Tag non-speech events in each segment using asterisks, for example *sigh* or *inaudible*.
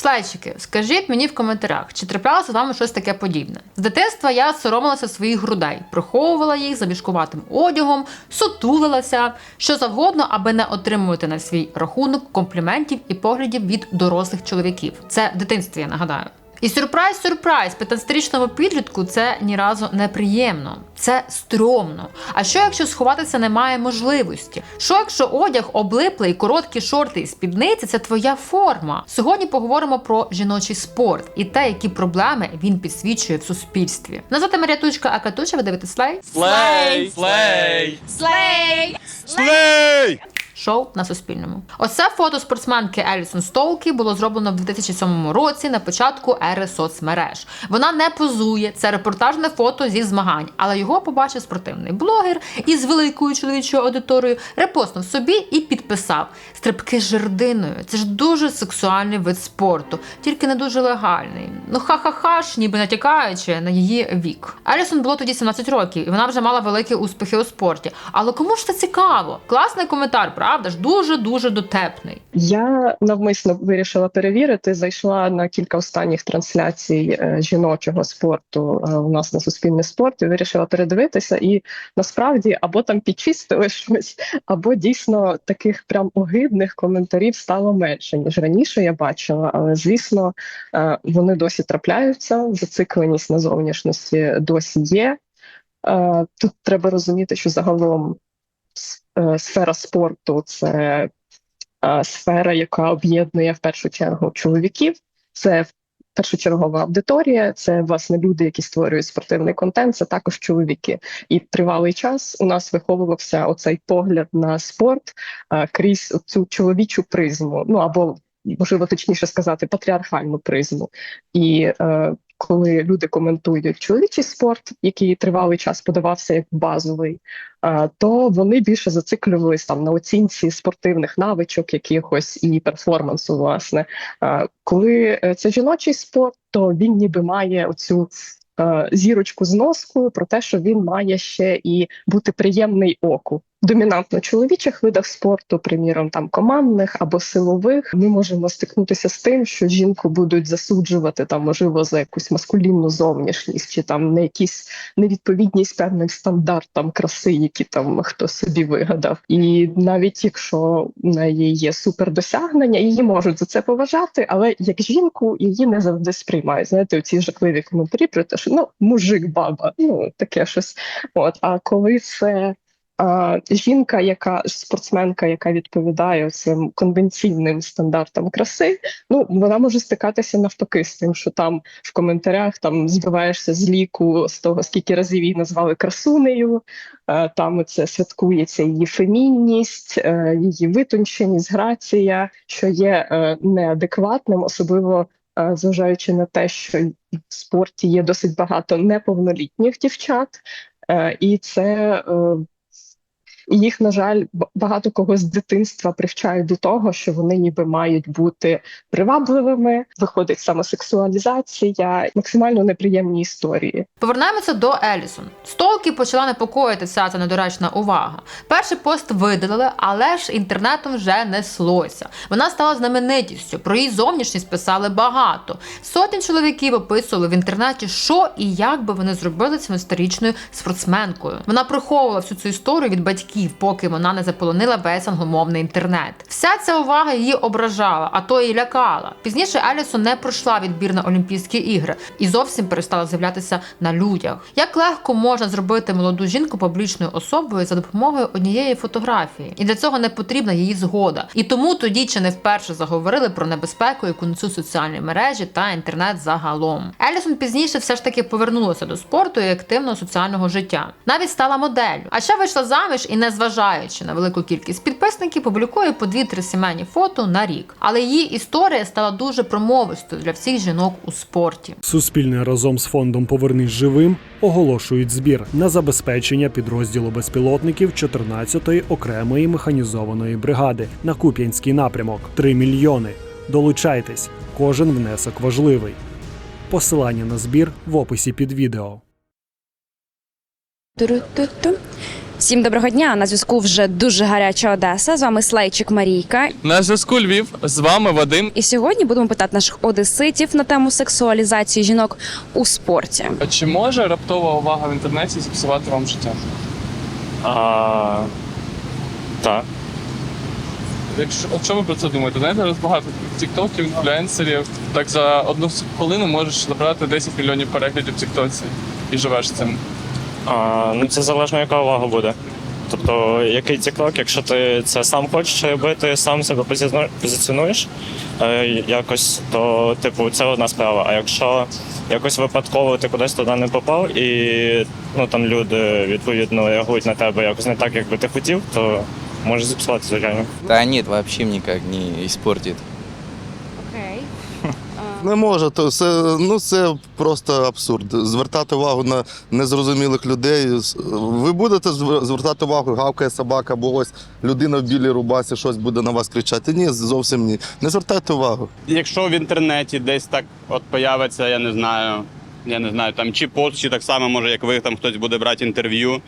Слайдчики, скажіть мені в коментарях, чи траплялося з вами щось таке подібне? З дитинства я соромилася своїх грудей, приховувала їх за мішкуватим одягом, сутулилася, що завгодно, аби не отримувати на свій рахунок компліментів і поглядів від дорослих чоловіків. Це в дитинстві, я нагадаю. І сюрприз, сюрприз, 15-річному підлітку це ні разу не приємно, це стрьомно. А що якщо сховатися немає можливості? Що якщо одяг облиплий, короткі шорти і спідниці це твоя форма? Сьогодні поговоримо про жіночий спорт і те, які проблеми він підсвічує в суспільстві. Назвати Мар'ятучка Акатуча, ви дивитесь слайд? Слей! Слей! Слей! Слей! Шоу на Суспільному. Оце фото спортсменки Елісон Столкі було зроблено в 2007 році на початку ери соцмереж. Вона не позує, це репортажне фото зі змагань, але його побачив спортивний блогер із великою чоловічою аудиторією, репостнув собі і підписав стрибки з жердиною. Це ж дуже сексуальний вид спорту, тільки не дуже легальний. Ну ха-ха-ха ж, ніби натякаючи на її вік. Елісон було тоді 17 років, і вона вже мала великі успіхи у спорті. Але кому ж це цікаво? Класний коментар, правда ж? Дуже дуже дотепний. Я навмисно вирішила перевірити. Зайшла на кілька останніх трансляцій е, жіночого спорту е, у нас на суспільний спорт і вирішила передивитися. І насправді або там підчистили *laughs* щось, або дійсно таких прям огидних коментарів стало менше ніж раніше. Я бачила. Але звісно, е, вони досі трапляються. Зацикленість на зовнішності досі є. Тут треба розуміти, що загалом сфера спорту це е, сфера, яка об'єднує в першу чергу чоловіків. Це першочергова аудиторія, це власне люди, які створюють спортивний контент, це також чоловіки. І тривалий час у нас виховувався оцей погляд на спорт е, крізь цю чоловічу призму. Ну або можливо точніше сказати, патріархальну призму. І е, коли люди коментують чоловічий спорт, який тривалий час подавався як базовий, е, то вони більше зациклювались там на оцінці спортивних навичок, якихось і перформансу. Власне, Е, коли е, це жіночий спорт, то він ніби має оцю. е, Зірочку з носку про те, що він має ще і бути приємний оку. Домінантно чоловічих видах спорту, приміром там командних або силових, ми можемо стикнутися з тим, що жінку будуть засуджувати там, можливо, за якусь маскулінну зовнішність чи там на якісь невідповідність певним стандартам краси, які там хто собі вигадав. І навіть якщо в неї є супердосягнення, її можуть за це поважати, але як жінку її не завжди сприймають. Знаєте, оці жахливі коментарі про те, що ну мужик, баба, ну таке щось. От а коли це жінка, яка спортсменка, яка відповідає цим конвенційним стандартам краси, ну вона може стикатися навпаки з тим, що там в коментарях там збиваєшся з ліку з того, скільки разів її назвали красунею. е, Там це святкується її фемінність, е, її витонченість, грація, що є е, неадекватним, особливо зважаючи на те, що в спорті є досить багато неповнолітніх дівчат, і це. І їх, на жаль, багато кого з дитинства привчають до того, що вони ніби мають бути привабливими, виходить самосексуалізація, максимально неприємні історії. Повернемося до Елісон. Столки почала непокоїти вся ця недоречна увага. Перший пост видалили, але ж інтернетом вже неслося. Вона стала знаменитістю. Про її зовнішність писали багато. Сотні чоловіків описували в інтернеті, що і як би вони зробили 17-річною спортсменкою. Вона приховувала всю цю історію від батьків, поки вона не заполонила весь англомовний інтернет. Вся ця увага її ображала, а то і лякала. Пізніше Елісон не пройшла відбір на Олімпійські ігри і зовсім перестала з'являтися на людях. Як легко можна зробити молоду жінку публічною особою за допомогою однієї фотографії, і для цього не потрібна її згода. І тому тоді чи не вперше заговорили про небезпеку, яку несуть соціальні мережі та інтернет загалом. Елісон пізніше все ж таки повернулася до спорту і активного соціального життя. Навіть стала моделлю. А ще вийшла заміж і, незважаючи на велику кількість підписників, публікує по 2-3 сімейні фото на рік. Але її історія стала дуже промовистою для всіх жінок у спорті. Суспільне разом з фондом Повернись живим оголошують збір на забезпечення підрозділу безпілотників 14-ї окремої механізованої бригади на Куп'янський напрямок 3 мільйони. Долучайтесь, кожен внесок важливий. Посилання на збір в описі під відео. Всім доброго дня. На зв'язку вже дуже гаряча Одеса. З вами Слейчик Марійка. На зв'язку Львів. З вами Вадим. І сьогодні будемо питати наших одеситів на тему сексуалізації жінок у спорті. А Чи може раптова увага в інтернеті зіпсувати вам життя? А, так. Якщо от що ви про це думаєте? Знаєте, зараз багато тіктоків, інфлюенсерів. Так за одну хвилину можеш набрати 10 мільйонів переглядів в тіктоці і живеш цим. Ну це залежно, яка увага буде. Тобто, який TikTok, якщо ти це сам хочеш робити, сам себе позиціонуєш- е, якось, то типу це одна справа. А якщо якось випадково ти кудись туди не попав, і ну там люди відповідно реагують на тебе якось не так, як би ти хотів, то може зіпсувати, звичайно. Да нет, вообще никак не испортит. Не може, то все, ну це просто абсурд. Звертати увагу на незрозумілих людей. Ви будете звертати увагу, гавкає собака, або ось людина в білій рубасі щось буде на вас кричати. Ні, зовсім ні. Не звертайте увагу. Якщо в інтернеті десь так от появиться, я не знаю, я не знаю, там чи пост, чи так само, може, як ви там хтось буде брати інтерв'ю,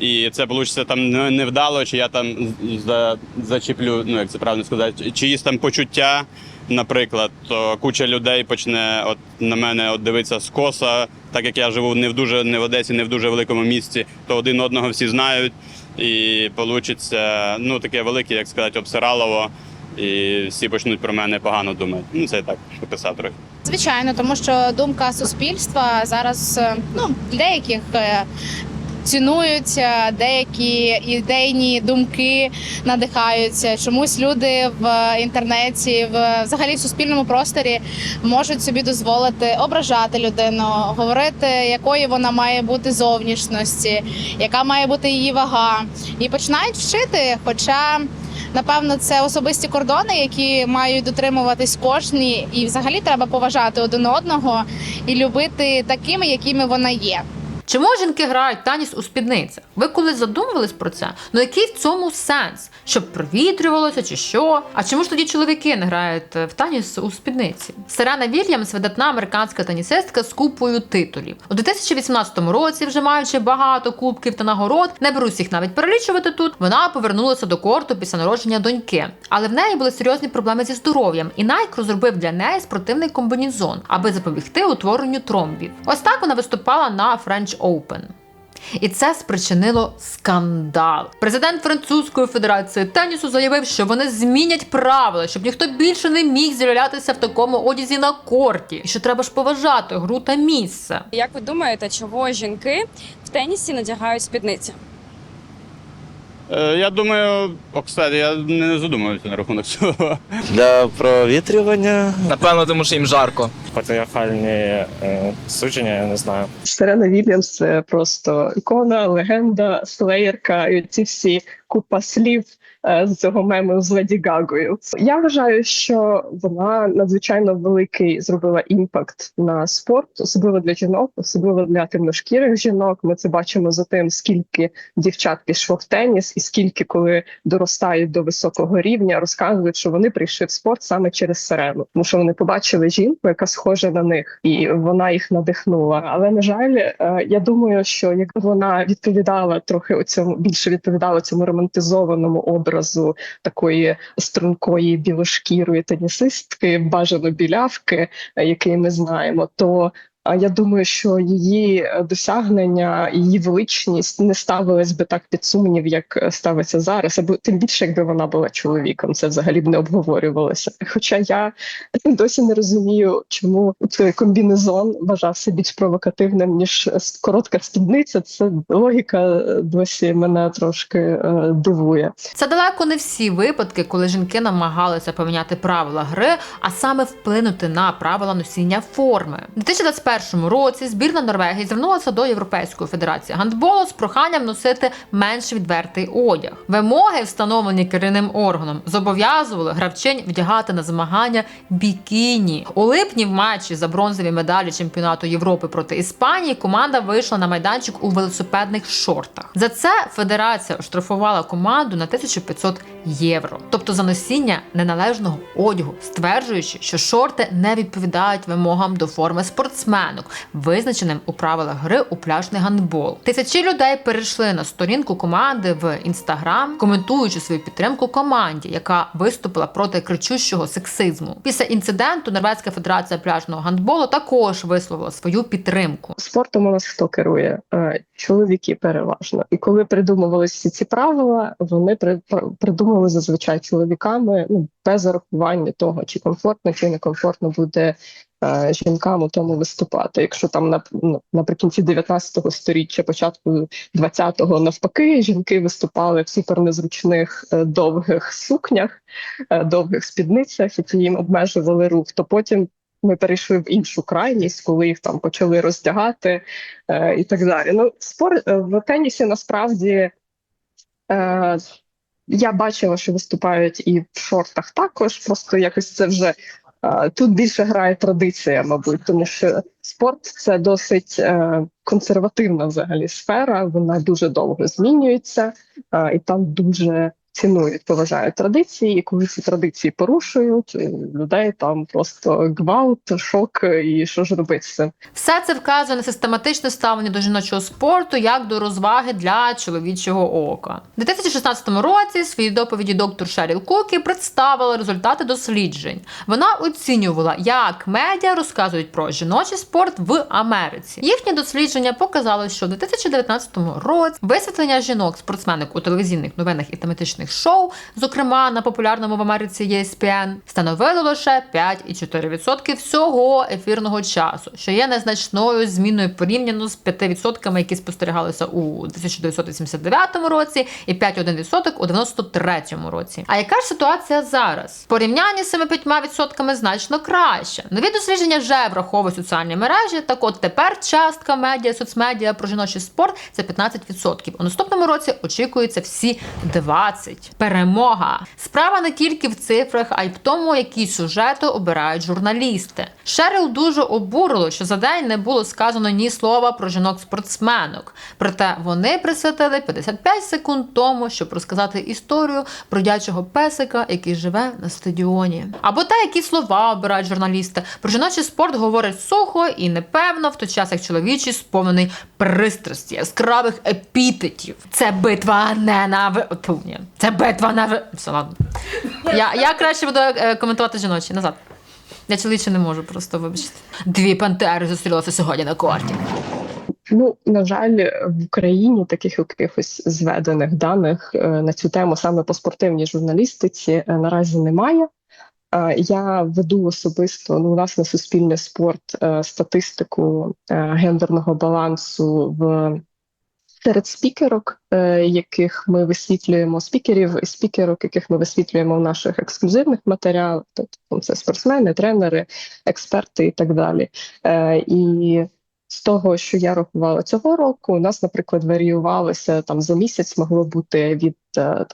і це вийде там невдало, чи я там за, зачіплю, ну як це правильно сказати, чиїсь там почуття, наприклад, то куча людей почне от на мене от дивитися скоса, так як я живу не в дуже не в Одесі, не в дуже великому місті, то один одного всі знають. І вийде, ну таке велике, як сказати, обсиралово, і всі почнуть про мене погано думати. Ну це так, пописав трохи. Звичайно, тому що думка суспільства зараз е, ну деяких е, цінуються, деякі ідейні думки надихаються. Чомусь люди в інтернеті, в взагалі в суспільному просторі можуть собі дозволити ображати людину, говорити, якої вона має бути зовнішності, яка має бути її вага, і починають вчити. Хоча Напевно, це особисті кордони, які мають дотримуватись кожні, і взагалі треба поважати один одного і любити такими, якими вона є. Чому жінки грають таніс у спідницях? Ви колись задумувались про це? Ну який в цьому сенс? Щоб провітрювалося чи що? А чому ж тоді чоловіки не грають е, в таніс у спідниці? Серена Вільямс видатна американська тенісистка з купою титулів. У 2018 році, вже маючи багато кубків та нагород, не берусь їх навіть перелічувати тут. Вона повернулася до корту після народження доньки, але в неї були серйозні проблеми зі здоров'ям, і Nike розробив для неї спортивний комбінезон, аби запобігти утворенню тромбів. Ось так вона виступала на French Open. І це спричинило скандал. Президент Французької федерації тенісу заявив, що вони змінять правила, щоб ніхто більше не міг з'являтися в такому одязі на корті, і що треба ж поважати гру та місце. Як ви думаєте, чого жінки в тенісі надягають спідниці? Е, я думаю, о, кстати, я не задумувався на рахунок цього. Для провітрювання Напевно, тому що їм жарко. патріархальні е, судження, я не знаю. Сирена Вільямс це просто ікона, легенда, слеєрка, і ці всі купа слів е, з цього мему з Леді Гагою. Я вважаю, що вона надзвичайно великий зробила імпакт на спорт, особливо для жінок, особливо для темношкірих жінок. Ми це бачимо за тим, скільки дівчат пішло в теніс, і скільки, коли доростають до високого рівня, розказують, що вони прийшли в спорт саме через Сирену, тому що вони побачили жінку, яка схожа на них, і вона їх надихнула. Але на жаль, е, я думаю, що якби вона відповідала трохи у цьому більше відповідала цьому романтизованому образу такої стрункої білошкірої тенісистки, бажано білявки, е, який ми знаємо, то я думаю, що її е, досягнення, її величність не ставилась би так під сумнів, як е, ставиться зараз, або тим більше, якби вона була чоловіком, це взагалі б не обговорювалося. Хоча я досі не розумію, чому цей комбінезон вважався більш провокативним ніж е, коротка спідниця. Це логіка досі мене трошки дивує. Це далеко не всі випадки, коли жінки намагалися поміняти правила гри, а саме вплинути на правила носіння форми. У 2021 році збірна Норвегії звернулася до Європейської федерації гандболу з проханням носити менш відвертий одяг. Вимоги, встановлені керівним органом, зобов'язували гравчинь вдягати на змагання бікіні. У липні в матчі за бронзові медалі чемпіонату Європи проти Іспанії команда вийшла на майданчик у велосипедних шортах. За це федерація оштрафувала команду на 1500 євро, тобто за носіння неналежного одягу, стверджуючи, що шорти не відповідають вимогам до форми спортсмена. Спортсменок, визначеним у правилах гри у пляжний гандбол. Тисячі людей перейшли на сторінку команди в інстаграм, коментуючи свою підтримку команді, яка виступила проти кричущого сексизму. Після інциденту Норвезька федерація пляжного гандболу також висловила свою підтримку. Спортом у нас хто керує? Е, Чоловіки переважно. І коли придумувалися всі ці правила, вони при, зазвичай чоловіками, ну без урахування того, чи комфортно, чи некомфортно буде жінкам у тому виступати. Якщо там на, ну, наприкінці 19 століття, початку 20-го навпаки, жінки виступали в супернезручних е, довгих сукнях, е, довгих спідницях, які їм обмежували рух, то потім ми перейшли в іншу крайність, коли їх там почали роздягати е, і так далі. Ну, спорт е, в тенісі насправді е, я бачила, що виступають і в шортах також. Просто якось це вже е, тут більше грає традиція, мабуть, тому що спорт це досить е, консервативна взагалі сфера. Вона дуже довго змінюється, і там дуже цінують, поважають традиції, і коли ці традиції порушують, людей там просто гвалт, шок, і що ж робити з цим. Все це вказує на систематичне ставлення до жіночого спорту як до розваги для чоловічого ока. У 2016 році своїй доповіді доктор Шеріл Кукі представила результати досліджень. Вона оцінювала, як медіа розказують про жіночий спорт в Америці. Їхні дослідження показали, що в 2019 році висвітлення жінок-спортсменок у телевізійних новинах і тематичних шоу, зокрема на популярному в Америці ESPN, становило лише 5,4% всього ефірного часу, що є незначною зміною порівняно з 5%, які спостерігалися у 1989 році, і 5,1% у 93 році. А яка ж ситуація зараз? В порівнянні з цими 5% значно краще. Нові дослідження вже враховують соціальні мережі. Так от тепер частка медіа, соцмедіа про жіночий спорт це 15%. У наступному році очікується всі 20%. Перемога. Справа не тільки в цифрах, а й в тому, які сюжети обирають журналісти. Шерил дуже обурило, що за день не було сказано ні слова про жінок-спортсменок. Проте вони присвятили 55 секунд тому, щоб розказати історію про дячого песика, який живе на стадіоні. Або те, які слова обирають журналісти. Про жіночий спорт говорять сухо і непевно, в той час як чоловічий сповнений пристрасті, яскравих епітетів. Це битва не Це битва на. Все, ладно. Я, я краще буду е, коментувати жіночі назад. Я чоловіче не можу, просто вибачте. Дві пантери зустрілися сьогодні на корті. Ну, на жаль, в Україні таких якихось зведених даних е, на цю тему саме по спортивній журналістиці е, наразі немає. Я веду особисто ну, на суспільний спорт статистику гендерного балансу в серед спікерок, е, яких ми висвітлюємо спікерів і спікерок, яких ми висвітлюємо в наших ексклюзивних матеріалах. Тобто це спортсмени, тренери, експерти і так далі. Е, І з того, що я рахувала цього року, у нас, наприклад, варіювалося там за місяць могло бути від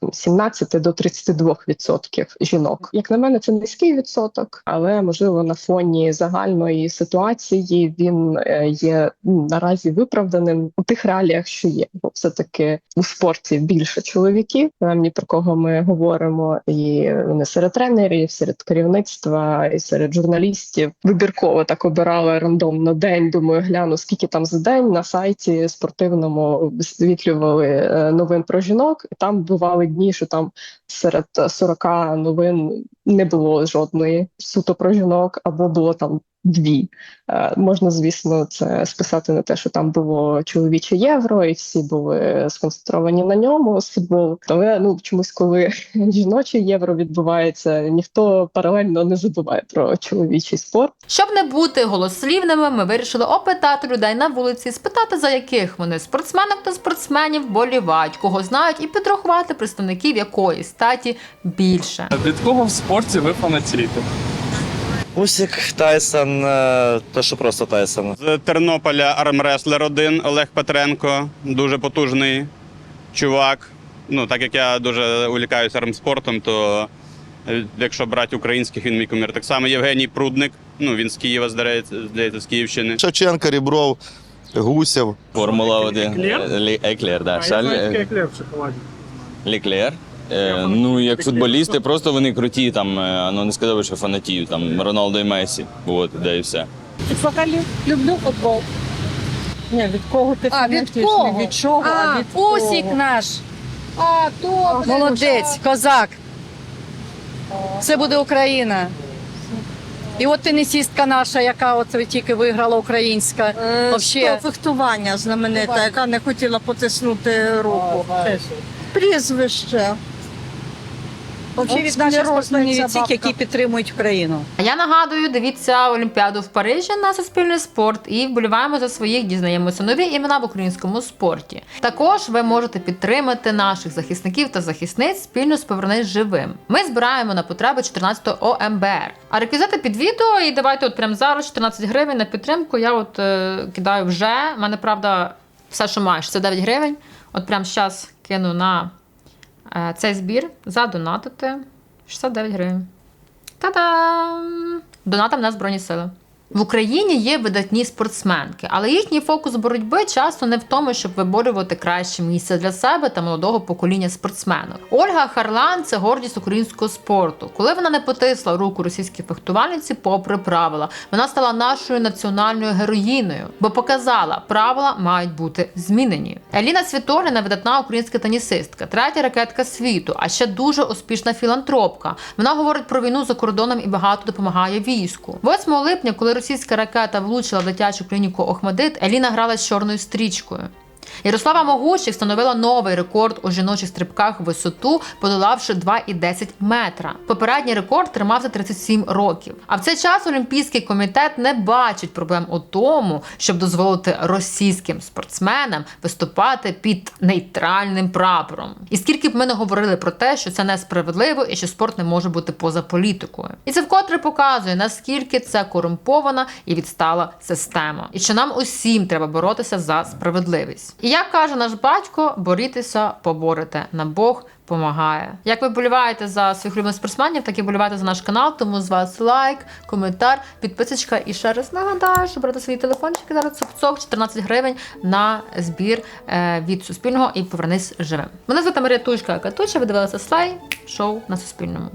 там 17 до 32 відсотків жінок. Як на мене, це низький відсоток, але можливо на фоні загальної ситуації він е, є ну, наразі виправданим у тих реаліях, що є. Бо все таки у спорті більше чоловіків, принаймні про кого ми говоримо, і не серед тренерів, серед керівництва, і серед журналістів. Вибірково так обирала рандомно день. Думаю, гляну скільки там за день на сайті спортивному висвітлювали е, новин про жінок. І там бували дні, що там серед 40 новин не було жодної суто про жінок, або було там дві. Е, Можна, звісно, це списати на те, що там було чоловіче євро, і всі були сконцентровані на ньому з футболу. Але ну чомусь, коли *laughs* жіноче євро відбувається, ніхто паралельно не забуває про чоловічий спорт. Щоб не бути голослівними, ми вирішили опитати людей на вулиці, спитати, за яких вони спортсменок та спортсменів болівають, кого знають, і підрахувати представників якої статі більше. Від кого в спорті ви фанатієте? Усік, Тайсон, е, те, що просто Тайсон. З Тернополя армреслер один Олег Петренко, дуже потужний чувак. Ну, так як я дуже увлікаюся армспортом, то е, якщо брати українських, він мій кумір. Так само Євгеній Прудник, ну він з Києва, здається, здається, з Київщини. Шевченка, Рібров, Гусєв. Формула 1. Еклер, да. Шарль Еклер в шоколаді. Леклер. Е, ну, як футболісти, просто вони круті, там, е, ну не сказав, би, що фанатію, там Роналдо і Месі. От, де і все. Взагалі люблю футбол. Ні, від кого ти А, від фанатиш? кого? Не від чого, а, від Усік наш. А, добре. Молодець, козак. Це буде Україна. І от тенісістка наша, яка от тільки виграла українська. Вообще. фехтування знаменита, яка не хотіла потиснути руку. Прізвище. Взагалі від наших спортсменів які підтримують Україну. А Я нагадую, дивіться Олімпіаду в Парижі на Суспільний спорт і вболіваємо за своїх, дізнаємося нові імена в українському спорті. Також ви можете підтримати наших захисників та захисниць спільно з «Повернись живим. Ми збираємо на потреби 14-го ОМБР. А реквізити під відео, і давайте от прямо зараз 14 гривень на підтримку. Я от е, кидаю вже. У мене правда все, що маєш, це 9 гривень. От прямо зараз кину на цей збір задонатити 69 гривень. Та-дам! Донатам на Збройні Сили. В Україні є видатні спортсменки, але їхній фокус боротьби часто не в тому, щоб виборювати краще місце для себе та молодого покоління спортсменок. Ольга Харлан це гордість українського спорту. Коли вона не потисла руку російській фехтувальниці, попри правила, вона стала нашою національною героїною, бо показала, правила мають бути змінені. Еліна Світоліна видатна українська тенісистка, третя ракетка світу, а ще дуже успішна філантропка. Вона говорить про війну за кордоном і багато допомагає війську. 8 липня, коли російська ракета влучила в дитячу клініку Охмадит, Еліна грала з чорною стрічкою. Ярослава Могущик встановила новий рекорд у жіночих стрибках в висоту, подолавши 2,10 метра. Попередній рекорд тримався 37 років. А в цей час Олімпійський комітет не бачить проблем у тому, щоб дозволити російським спортсменам виступати під нейтральним прапором. І скільки б ми не говорили про те, що це несправедливо і що спорт не може бути поза політикою. І це вкотре показує, наскільки це корумпована і відстала система, і що нам усім треба боротися за справедливість. І як каже наш батько, борітеся, поборете. На Бог помагає. Як ви боліваєте за своїх улюблених спортсменів, так і боліваєте за наш канал. Тому з вас лайк, коментар, підписочка. І ще раз нагадаю, що брати свої телефончики зараз цок 14 гривень на збір е, від Суспільного і повернись живим. Мене звати Марія Тучка Катуча. Ви дивилися слай шоу на Суспільному.